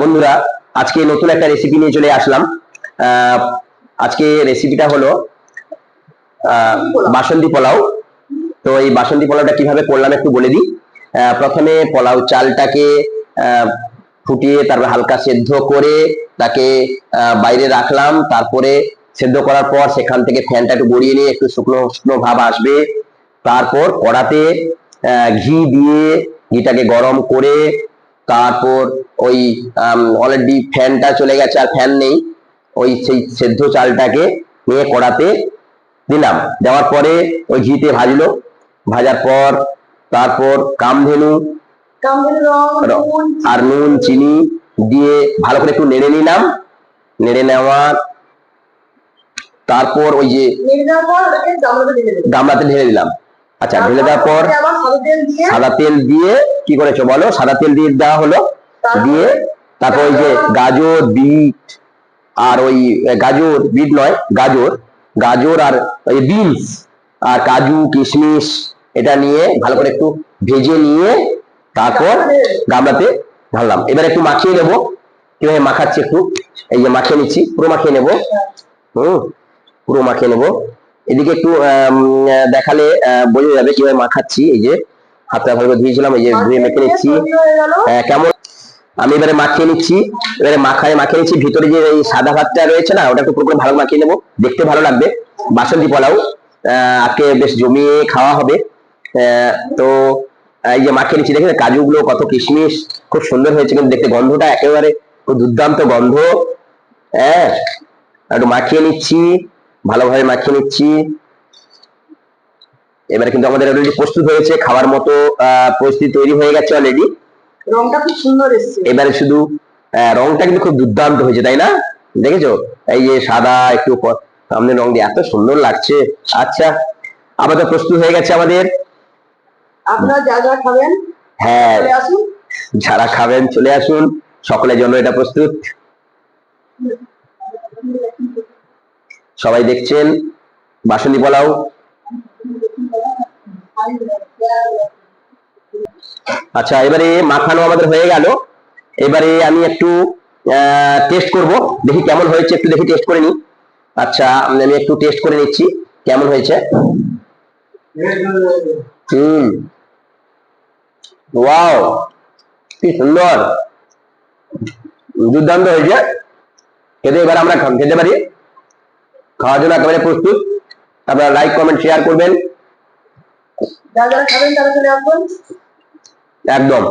বন্ধুরা, আজকে নতুন একটা রেসিপি নিয়ে চলে আসলাম। আজকে রেসিপিটা হলো বাসন্তী পোলাও। তো এই বাসন্তী পোলাওটা কীভাবে করলাম একটু বলে দিই। প্রথমে পোলাও চালটাকে ফুটিয়ে তারপর হালকা সেদ্ধ করে তাকে বাইরে রাখলাম। তারপরে সেদ্ধ করার পর সেখান থেকে ফ্যানটা একটু গড়িয়ে নিয়ে একটু শুকনো শুকনো ভাব আসবে। তারপর কড়াতে ঘি দিয়ে, ঘিটাকে গরম করে তারপর ওই অলরেডি ফ্যানটা চলে গেছে আর ফ্যান নেই। ওই সেই সেদ্ধ চালটাকে নিয়ে কড়াতে দিলাম। দেওয়ার পরে ওই ঘিতে ভাজলো। ভাজার পর তারপর কামধেনু আর নুন চিনি দিয়ে ভালো করে একটু নেড়ে নিলাম। নেড়ে নেওয়ার তারপর ওই যে গামলাতে ঢেলে দিলাম। আচ্ছা ঢেলে দেওয়ার পর সাদা তেল দিয়ে কি করেছ বলো? সাদা তেল দিয়ে দেওয়া হলো। দিয়ে তারপর ওই যে গাজর বিট আর ওই গাজর বিট নয় গাজর। গাজর আর ওই বিনস আর কাজু কিশমিশ এটা নিয়ে ভালো করে একটু ভেজে নিয়ে তারপর গামলাতে? ঢাললাম। এবার একটু মাখিয়ে নেব। কীভাবে মাখাচ্ছি একটু? এই যে মাখিয়ে নিচ্ছি পুরো মাখিয়ে নেব। হুম পুরো মাখিয়ে নেব। এদিকে একটু আহ, দেখালে আহ, বোঝা যাবে কীভাবে মাখাচ্ছি। এই যে ভালো করে ধুয়েছিলাম এই যে ধুয়ে মেখে নিচ্ছি। কেমন? আমি এবারে মাখিয়ে নিচ্ছি এবারে মাখায় মাখিয়ে নিচ্ছি ভিতরে যে এই সাদা ভাতটা রয়েছে না ওটা একটু পুরো ভালো মাখিয়ে নেব। দেখতে ভালো লাগবে। বাসন্তী পোলাও আজকে বেশ জমিয়ে খাওয়া হবে। তো এই যে মাখিয়ে নিচ্ছি দেখেন কাজুগুলো কত কিশমিশ খুব সুন্দর হয়েছে কিন্তু দেখতে গন্ধটা একেবারে খুব দুর্দান্ত গন্ধ। হ্যাঁ একটু মাখিয়ে নিচ্ছি ভালোভাবে মাখিয়ে নিচ্ছি। এবারে কিন্তু আমাদের অলরেডি প্রস্তুত হয়েছে খাওয়ার মতো পরিস্থিতি তৈরি হয়ে গেছে অলরেডি রংটা খুব সুন্দর এসছে। এবারে শুধু রংটা কিন্তু খুব দুর্দান্ত হয়েছে তাই না? দেখেছ? এই যে সাদা একটু সামনে রং দিয়ে এত সুন্দর লাগছে। আচ্ছা আপাতত প্রস্তুত হয়ে গেছে আমাদের। আপনারা যা যা খাবেন হ্যাঁ। চলে আসুন। যারা খাবেন চলে আসুন। সকলের জন্য এটা প্রস্তুত। সবাই দেখছেন? বাসন্তী পোলাও। আচ্ছা এবারে মাখানো আমাদের হয়ে গেল। এবারে আমি একটু টেস্ট করব। দেখি কেমন হয়েছে, একটু দেখি টেস্ট করে নি আচ্ছা আমি একটু টেস্ট করে নিচ্ছি, কেমন হয়েছে? হুম। ওয়াও কি সুন্দর। দুর্দান্ত হয়েছে। খেতে এবার আমরা খেতে পারি। খাওয়ার জন্য একেবারে প্রস্তুত। আপনারা লাইক কমেন্ট শেয়ার করবেন। যা যারা খাবেন তারা চলে আসবেন? একদম।